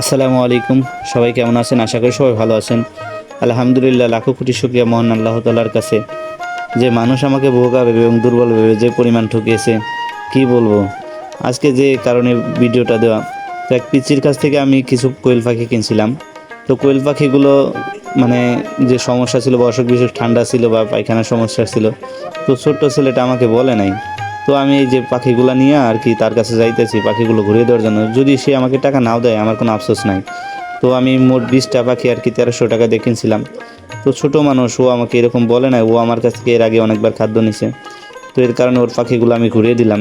আসসালামু আলাইকুম। সবাই কেমন আছেন? আশা করি সবাই ভালো আছেন। আলহামদুলিল্লাহ, লাখো কোটি শুক্রিয়া মহান আল্লাহ তালার কাছে। যে মানুষ আমাকে বোকা ভেবে এবং দুর্বল ভেবে যে পরিমাণ ঠকিয়েছে, কি বলব? আজকে যে কারণে ভিডিওটা দেওয়া, তো এক পিচির কাছ থেকে আমি কিছু কোয়েল পাখি কিনছিলাম। তো কোয়েল পাখিগুলো মানে যে সমস্যা ছিল বা অসুখ বিসুখ ঠান্ডা ছিল বা পায়খানার সমস্যা ছিল, তো ছোট্ট ছেলেটা আমাকে বলে নাই। তো আমি এই যে পাখিগুলো নিয়ে আর কি তার কাছে যাইতেছি পাখিগুলো ঘুরিয়ে দেওয়ার জন্য। যদি সে আমাকে টাকা নাও দেয়, আমার কোনো আফসোস নাই। তো আমি মোট বিশটা পাখি আর কি তেরোশো টাকা দিয়ে কিনছিলাম। তো ছোটো মানুষ, ও আমাকে এরকম বলে না ও আমার কাছ থেকে এর আগে অনেকবার খাদ্য নিছে। তো এর কারণে ওর পাখিগুলো আমি ঘুরিয়ে দিলাম।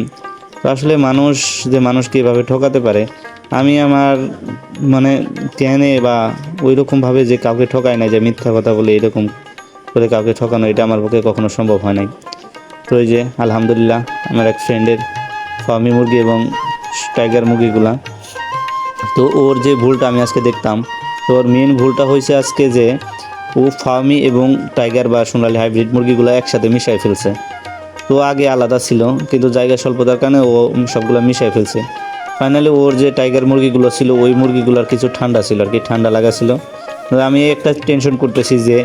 তো আসলে মানুষ, যে মানুষকে এভাবে ঠকাতে পারে, আমি আমার মানে জ্ঞানে বা ওই রকমভাবে যে কাউকে ঠকায় না যে মিথ্যা কথা বলে এরকম করে কাউকে ঠকানো, এটা আমার পক্ষে কখনো সম্ভব হয় নাই। তো এই যে, আলহামদুলিল্লাহ, আমার এক ফ্রেন্ডের ফার্মি মুরগি এবং টাইগার মুরগিগুলা। তো ওর যে ভুলটা আমি আজকে দেখতাম, তো ওর মেন ভুলটা হয়েছে আজকে যে, ও ফার্মি এবং টাইগার বা সোনালি হাইব্রিড মুরগিগুলো একসাথে মিশাই ফেলছে। তো আগে আলাদা ছিল, কিন্তু জায়গা স্বল্পতার কারণে ও সবগুলো মিশাই ফেলছে। ফাইনালি ওর যে টাইগার মুরগিগুলো ছিল, ওই মুরগিগুলোর কিছু ঠান্ডা ছিল, আর কি ঠান্ডা লাগা ছিল। আমি একটা টেনশন করতেছি যে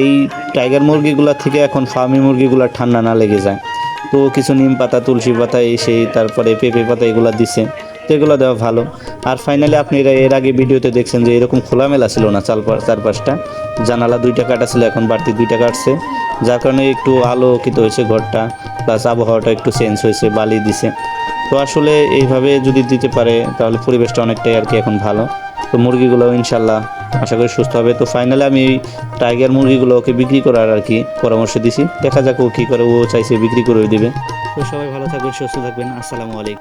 এই টাইগার মুরগিগুলোর থেকে এখন ফার্মি মুরগিগুলোর ঠান্ডা না লেগে যায়। তো কিছু নিম পাতা, তুলসী পাতা, এই সেই, তারপরে পেঁপে পাতা এগুলো দিছে। তো এগুলো দেওয়া ভালো। আর ফাইনালি আপনি এরা আগে ভিডিওতে দেখছেন যে এরকম খোলামেলা ছিল না চারপাশ চারপাশটা। জানালা দুইটা কাটা ছিল, এখন বাড়তি দুইটা কাটছে। যার কারণে একটু আলোকিত হয়েছে ঘরটা প্লাস আবহাওয়াটা একটু চেঞ্জ হয়েছে, বালি দিছে। তো আসলে এইভাবে যদি দিতে পারে, তাহলে পরিবেশটা অনেকটাই আর কি এখন ভালো। তো মুরগিগুলো ইনশাল্লাহ আশা করি সুস্থ হবে। তো ফাইনালি আমি টাইগার মুরগিগুলো ওকে বিক্রি করার আর কি পরামর্শ দিছি। দেখা যাক ও কী করে, ও চাইছে বিক্রি করে দিবে। তো সবাই ভালো থাকবেন, সুস্থ থাকবেন। আসসালামু আলাইকুম।